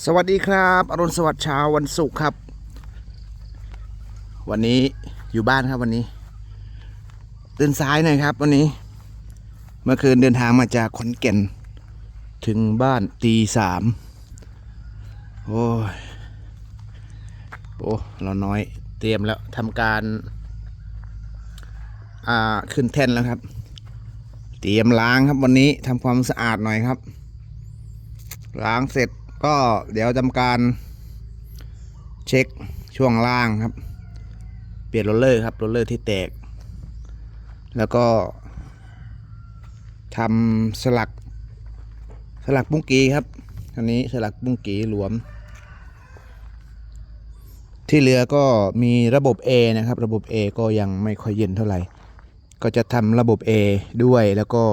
สวัสดีครับอรุณสวัสดิ์เช้าวันศุกร์ครับ วันนี้อยู่บ้านครับวันนี้ตื่นสายหน่อยครับ วันนี้ เมื่อคืนเดินทางมาจากขอนแก่น ถึงบ้านตีสามโอ้ยโอ้เราน้อยเตรียมแล้วทำการ อ่าขึ้นแท่นแล้วครับ เตรียมล้างครับวันนี้ทำความสะอาดหน่อยครับ ล้างเสร็จ ก็เดี๋ยวทำการเช็คช่วงล่างครับ เปลี่ยนโรลเลอร์ครับโรลเลอร์ที่แตก แล้วก็ทำสลักสลักปุ้งกีครับอันนี้สลักปุ้งกีหลวม ที่เหลือก็มีระบบ A นะครับ ระบบ A ก็ยังไม่ค่อยเย็นเท่าไหร่ ก็จะทำระบบ A ด้วยแล้วก็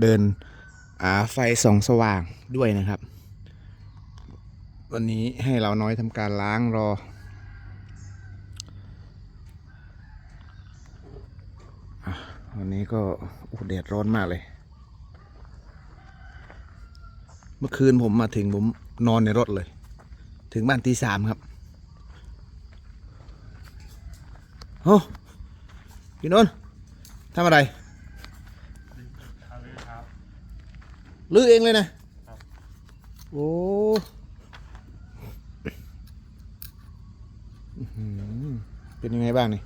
เดินอาไฟส่องสว่างด้วยนะครับ วันนี้ให้เราน้อยทำการล้างรออะวันนี้ก็อู้แดดร้อนมากเลย เมื่อคืนผมมาถึงผมนอนในรถเลย ถึงบ้านตีสามครับโอ้พี่นนท์ทำอะไรลื้อเองเลยนะ โอ้อื้อหือ เป็นยังไงบ้างนี่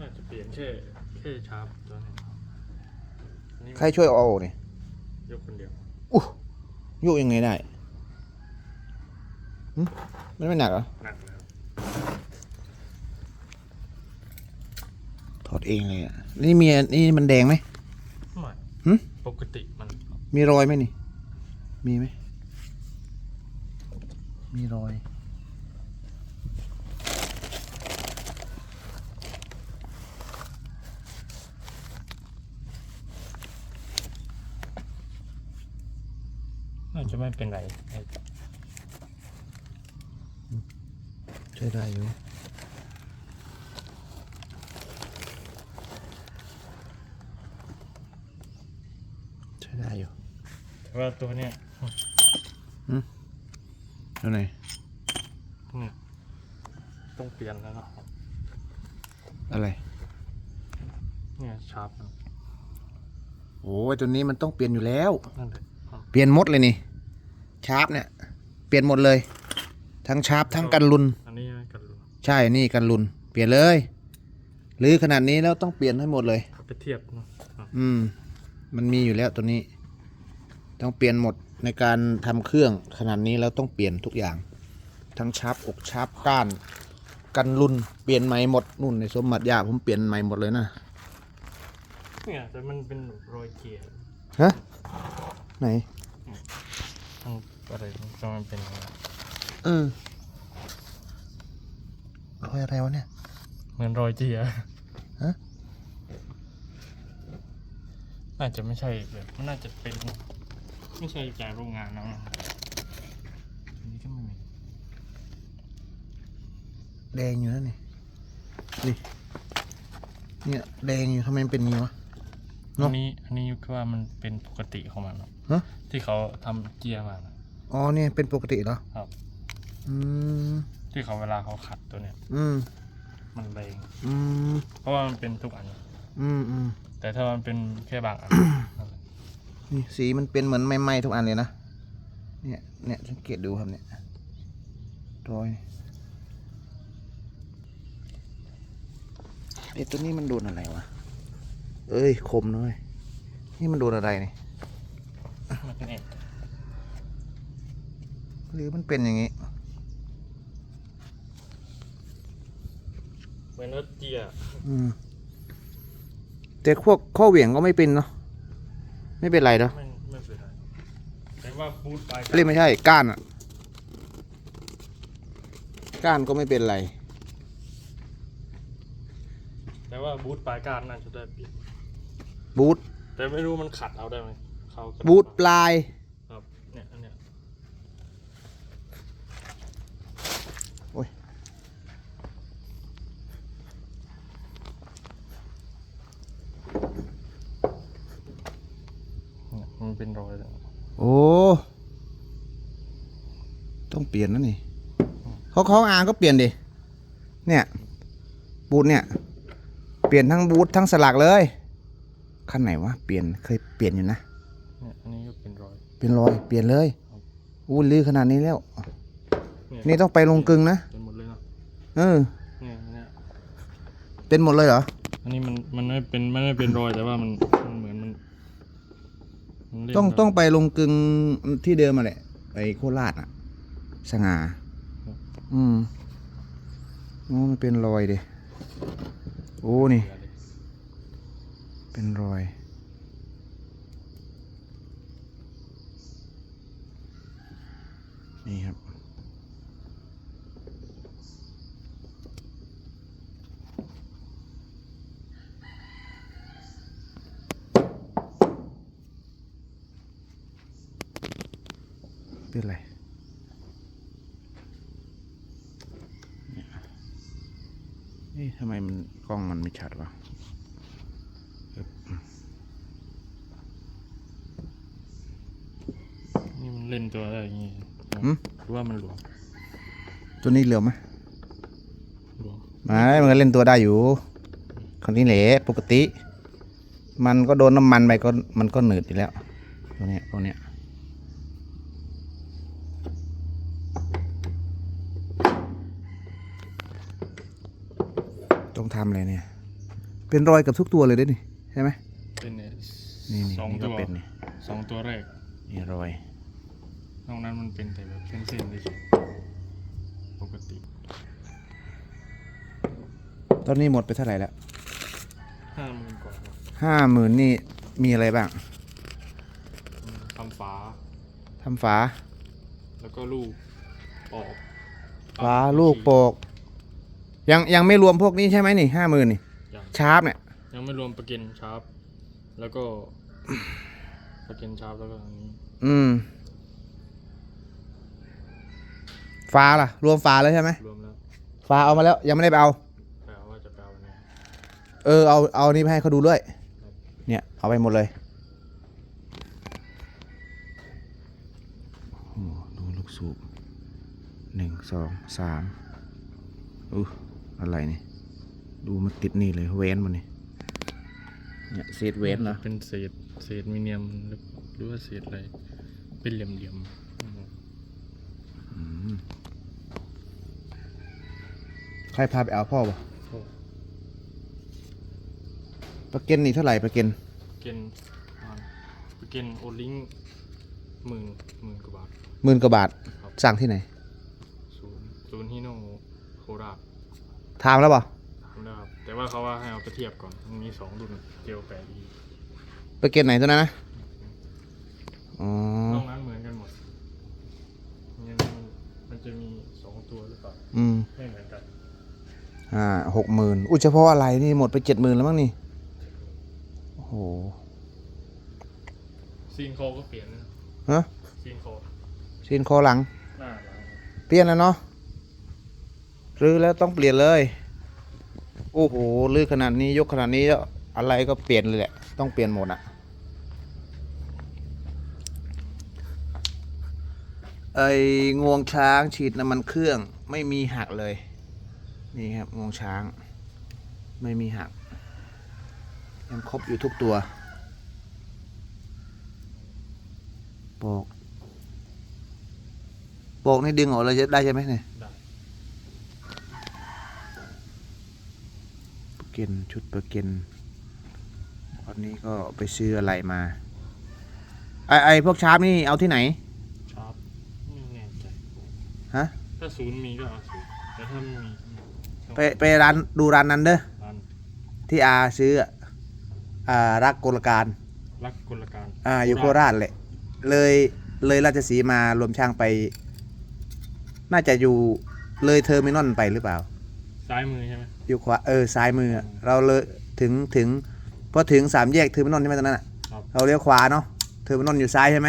น่าจะเปลี่ยนแค่แค่ชาร์ปตัวนี้อันนี้ใครช่วยเอาออกนี่ยกคนเดียวอู้ยกยังไงได้หึมันไม่หนักเหรอ หนักแล้วถอดเองเลยอะ นี่มีนี่มันแดงไหมไม่หึปกติมันมีรอยไหมนี่ มีไหม มีรอย น่าจะไม่เป็นไรไอ้ใช้ได้อยู่ใช้ได้อยู่แต่ว่าตัวเนี้ยแล้วไหนเนี่ยต้องเปลี่ยนแล้วเนาะอะไรเนี่ยชาร์ปมันโอ้ยตัวนี้มันต้องเปลี่ยนอยู่แล้วนั่นเลยครับเปลี่ยนหมดเลยนี่ ชาร์ปเนี่ย เปลี่ยนหมดเลย ทั้งชาร์ปทั้งกันลุน อันนี้ไม่กันรู้ใช่ นี่กันลุน เปลี่ยนเลย หรือขนาดนี้แล้วต้องเปลี่ยนให้หมดเลยเอาไปเทียบเนาะอะอืม มันมีอยู่แล้วตัวนี้ ต้องเปลี่ยนหมดในการทำเครื่องขนาดนี้แล้วต้องเปลี่ยนทุกอย่าง ทั้งชาร์ปอกชาร์ปก้าน กันลุน เปลี่ยนใหม่หมดนู่นในสมบัติยาผมเปลี่ยนใหม่หมดเลยนะ เนี่ยแต่มันเป็นรอยเกียร์ ฮะ ไหน ทั้งอะไรก็มันเป็นอย่างนั้นเออรอยอะไรวะเนี่ย เหมือนรอยเกียร์ฮะน่าจะไม่ใช่แบบมันน่าจะเป็น ไม่ใช่จากโรงงานแล้วนะอันนี้ก็ไม่มีแดงอยู่นะนี่นี่เนี่ยแดงอยู่ทำไมมันเป็นอย่างงี้วะเนอัอะนนี้อันนี้คือว่ามันเป็นปกติของมันเนอะ ฮะ ที่เขาทำเกียร์มานะอ๋อเนี่ยเป็นปกติเหรอครับ อืมที่เขาเวลาเขาขัดตัวเนี้ยอืมมันแรงอืมเพราะว่ามันเป็นทุกอัน อืมอืมแต่ถ้ามันเป็นแค่บางอันนั่นแหละนี่สีมันเป็นเหมือนไหม้ๆทุกอันเลยนะเนี่ยเนี่ยสังเกตดูครับเนี่ยรอยไอ้ตัวนี้มันโดนอะไรวะเอ้ยคมน้อยนี่มันโดนอะไรนี่ มันเป็นเองหรือมันเป็นอย่างงี้เหมือนรถเกียร์อืมแต่พวกข้อเหวี่ยงก็ไม่เป็นเนาะไม่เป็นไรเนาะไม่ไม่เป็นไรแต่ว่าบูทไปเรียกไม่ใช่ก้านอะก้านก็ไม่เป็นไร แต่ว่าบูทปลายก้านน่าจะได้เปลี่ยนบูทแต่ไม่รู้มันขัดเอาได้ไหม เขาก็บูทปลาย ครับเนี่ยอันเนี้ยโอ้ย เนี่ยมันเป็นรอยเลยโอ้ ต้องเปลี่ยนนะนี่เขาเขาอาก็เปลี่ยนดิ เนี่ย บูทเนี่ย เปลี่ยนทั้งบูททั้งสลักเลย คันไหนวะ เปลี่ยน เคยเปลี่ยนอยู่นะ เนี่ยอันนี้ก็เป็นรอย เป็นรอยเปลี่ยนเลยอู้ลือขนาดนี้แล้วเนี่ยนี่ต้องไปลงกลึงนะเป็นหมดเลยเนาะเออเนี่ยเนี่ยเป็นหมดเลยเหรออันนี้มันมันไม่เป็นมันไม่เป็นรอยแต่ว่ามันมันเหมือนมันมันเล่นต้องได้ต้องไปลงกลึงที่เดิมมาแหละไปโคราชอะ สง่าอืมโอ้มันเป็นรอยดิโอ้นี่เสียเลยเป็นรอย นี่ครับ เป็นไรเนี่ยเอ๊ะทำไมมันกล้องมันไม่ชัดวะนี่มันเล่นตัวอะได้อย่างงี้ รือว่ามันหลวม ตัวนี้เหลือมไหมหลวมไม่มันก็เล่นตัวได้อยู่ คนนี้แหละปกติ มันก็โดนน้ำมันไปก็มันก็หนืดอยู่แล้ว ตัวเนี้ยตัวเนี้ยต้องทำเลยเนี่ย เป็นรอยกับทุกตัวเลยด้วยนี่ใช่ไหมเป็นเนี่ยนี่นี่สองนี่ตัก็วเป็นนี่สองตัวแรก นี่รอย นอกนั้นมันเป็นแต่แบบเส้นๆเฉยๆปกติ ตอนนี้หมดไปเท่าไหร่แล้วห้าหมื่นกว่าครับห้าหมื่นนี่มีอะไรบ้างทำฝา ทำฝา แล้วก็ลูกปอกฝาลูกโปก ยังยังไม่รวมพวกนี้ใช่ไหมนี่ห้าหมื่นนี่ ยังชาร์ปเนี่ย ยังไม่รวมประเก็นชาร์ปแล้วก็ ประเก็นชาร์ปแล้วก็อันนี้ อืม ฟ้าล่ะ รวมฟ้าแล้วใช่ไหมรวมแล้วฟ้าเอามาแล้ว ยังไม่ได้ไปเอา แปลว่าจะแปลว่าเนี่ยเออเอาเอานี่ไปให้เขาดูด้วย เนี่ย เอาไปหมดเลยโอ้ดูลูกสูบหนึ่งสองสามอู้อะไรนี่ ดูมันติดนี่เลยเว้นมันนี่เนี่ยเศษเว้นเหรอเป็นเศษเศษมิเนียมหรือหรือว่าเศษอะไร เป็นเหลี่ยมๆอืมอืม ใครพาไปเอาพ่อปะโอ้ประเก็นนี่เท่าไหร่ประเก็นประเก็นอ่าประเก็นโอลิงหมื่นหมื่นกว่าบาท หมื่นกว่าบาท ครับ สั่งที่ไหนศูนย์ศูนย์ฮิโนโคราชถามแล้วป่ะทำได้ครับแต่ว่าเขาว่าให้เอาไปเทียบก่อนมันมีสองรุ่นเจลแปดอีประเก็นไหนตัวนั้นนะอ๋อนอกนั้นเหมือนกันหมดเนี่ยมันมันจะมีสองตัวหรือเปล่า อืม ไม่เหมือนกัน อ่าหกหมื่นอุ้ยเฉพาะอะไรนี่หมดไปเจ็ดหมื่นแล้วมั้งนี่ โอ้โหซีนโคก็เปลี่ยนนะฮะซีนโคซีนคอหลัง หน้าหลังเปลี่ยนแล้วเนาะรื้อแล้วต้องเปลี่ยนเลย โอ้โหรื้อขนาดนี้ยกขนาดนี้แล้วอะไรก็เปลี่ยนเลยแหละ ต้องเปลี่ยนหมดอะไอ้งวงช้างฉีดน้ำมันเครื่องไม่มีหักเลย นี่ครับงวงช้าง ไม่มีหัก ยังครบอยู่ทุกตัวโปกโปกนี่ดึงออกเลยได้ใช่ไหมเนี่ยได้ประเก็นชุดประเก็นวันนี้ก็ไปซื้ออะไรมาไอไอพวกชาร์ปนี่เอาที่ไหนชาร์ปไม่แน่ใจฮะถ้าศูนย์มีก็เอาศูนย์แต่ถ้าไม่มีต้อง ไปไปร้านดูร้านนั้นเด้อร้านที่อาซื้ออะอ่ารักกลการ รักกลการอ่าอยู่โคราชเลยเลยเลยราชสีมารวมช่างไป น่าจะอยู่เลยเทอร์มินอลไปหรือเปล่า ซ้ายมือใช่ไหมอยู่ขวาเออซ้ายมืออะเราเลยถึงถึงพอถึงสามแยกเทอร์มินอลใช่ไหมตรงนั้นอะครับเราเลี้ยวขวาเนาะเทอร์มินอลอยู่ซ้ายใช่ไหม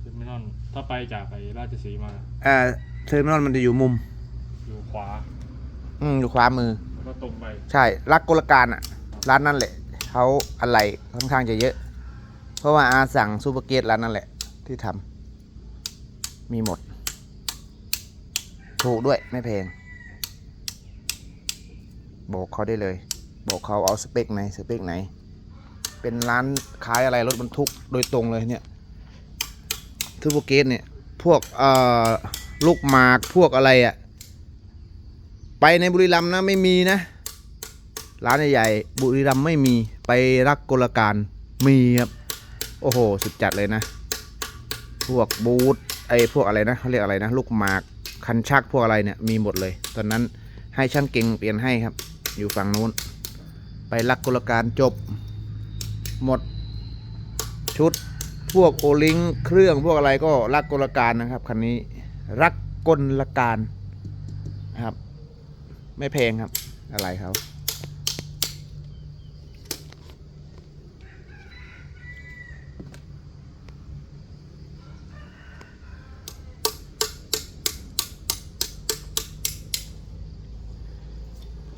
เทอร์มินอลถ้าไปจากไปราชสีมา อ่าเทอร์มินอลมันจะอยู่มุมอยู่ ขวา อืมอยู่ขวามือ แล้วก็ตรงไปใช่รักกลการอะ ร้านนั่นแหละเขาอะไรค่อนข้างจะเยอะ เพราะว่าอาสั่งซูเปอร์เกตร้านนั่นแหละ ที่ทำมีหมด ถูกด้วยไม่แพงบอกเขาได้เลย บอกเขาเอาสเปคไหนสเปคไหน เป็นร้านขายอะไรรถบรรทุกโดยตรงเลยเนี่ยทูโบเกตเนี่ย พวกเอ่อลูกหมากพวกอะไรอะ่ะ ไปในบุรีรัมย์นะไม่มีนะ ร้านใหญ่ๆบุรีรัมย์ไม่มีไปรักกลการมีครับโอ้โหสุดจัดเลยนะ พวกบูธไอ้พวกอะไรนะเขาเรียกอะไรนะ ลูกหมากคันชักพวกอะไรเนี่ยมีหมดเลย ตอนนั้นให้ช่างเก่งเปลี่ยนให้ครับ อยู่ฝั่งนู้น ไปรักกลการจบ หมดชุดพวกโอลิงเครื่องพวกอะไรก็รักกลการนะครับคันนี้รักกลการนะครับ ไม่แพงครับ อะไรเขา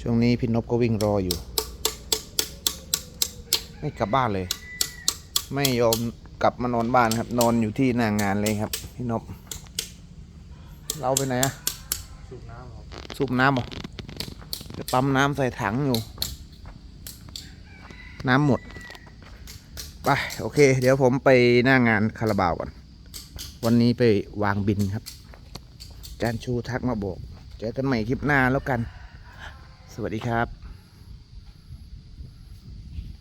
ช่วงนี้พี่นพก็วิ่งรออยู่ ไม่กลับบ้านเลย ไม่ยอมกลับมานอนบ้านครับ นอนอยู่ที่หน้างานเลยครับ พี่นพเราไปไหนอะสูบน้ำครับสูบน้ำเหรอ จะปั๊มน้ำใส่ถังอยู่ น้ำหมด ไป โอเค เดี๋ยวผมไปหน้างานคาราบาวก่อน วันนี้ไปวางบินครับ จานชูทักมาบอก เจอกันใหม่คลิปหน้าแล้วกัน สวัสดีครับ